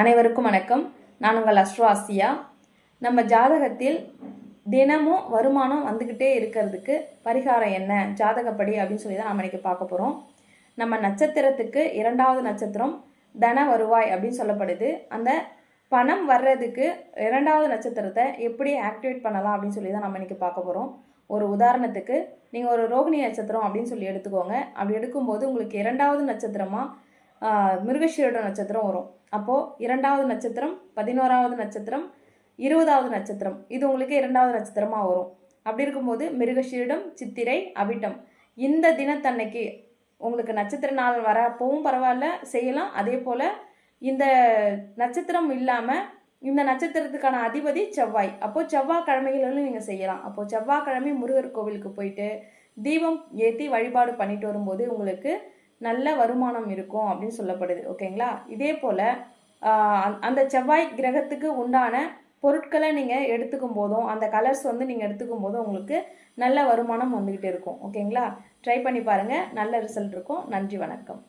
அனைவருக்கும் வணக்கம். நான் உங்கள் அஸ்ட்ராசியா நம்ம ஜாதகத்தில் தினமும் வருமானம் வந்துக்கிட்டே இருக்கிறதுக்கு பரிகாரம் என்ன ஜாதகப்படி அப்படின்னு சொல்லி தான் நம்ம இன்றைக்கி பார்க்க போகிறோம் நம்ம நட்சத்திரத்துக்கு இரண்டாவது நட்சத்திரம் தன வருவாய் அப்படின்னு சொல்லப்படுது. அந்த பணம் வர்றதுக்கு இரண்டாவது நட்சத்திரத்தை எப்படி ஆக்டிவேட் பண்ணலாம் அப்படின்னு சொல்லி தான் நம்ம இன்றைக்கி பார்க்க போகிறோம் ஒரு உதாரணத்துக்கு நீங்கள் ஒரு ரோகிணி நட்சத்திரம் அப்படின்னு சொல்லி எடுத்துக்கோங்க. அப்படி எடுக்கும்போது உங்களுக்கு இரண்டாவது நட்சத்திரமாக மிருகஷீரோட நட்சத்திரம் வரும். அப்போது இரண்டாவது நட்சத்திரம் பதினோராவது நட்சத்திரம் இருபதாவது நட்சத்திரம். இது உங்களுக்கு இரண்டாவது நட்சத்திரமாக வரும். அப்படி இருக்கும்போது மிருகஷீரிடம் சித்திரை அவிட்டம். இந்த தினத்தன்னைக்கு உங்களுக்கு நட்சத்திர நாள் வரப்பவும் பரவாயில்ல செய்யலாம். அதே போல் இந்த நட்சத்திரம் இல்லாமல் இந்த நட்சத்திரத்துக்கான அதிபதி செவ்வாய். அப்போது செவ்வாய்க்கிழமைகளிலும் நீங்கள் செய்யலாம். அப்போது செவ்வாய்க்கிழமை முருகர் கோவிலுக்கு போயிட்டு தீபம் ஏற்றி வழிபாடு பண்ணிட்டு வரும்போது உங்களுக்கு நல்ல வருமானம் இருக்கும் அப்படின்னு சொல்லப்படுது ஓகேங்களா? இதே போல் அந்த செவ்வாய் கிரகத்துக்கு உண்டான பொருட்களை நீங்கள் எடுத்துக்கும் போதும் அந்த கலர்ஸ் வந்து நீங்கள் எடுத்துக்கும் போதும் உங்களுக்கு நல்ல வருமானம் வந்துக்கிட்டே இருக்கும் ஓகேங்களா? ட்ரை பண்ணி பாருங்கள் நல்ல ரிசல்ட் இருக்கும். நன்றி வணக்கம்.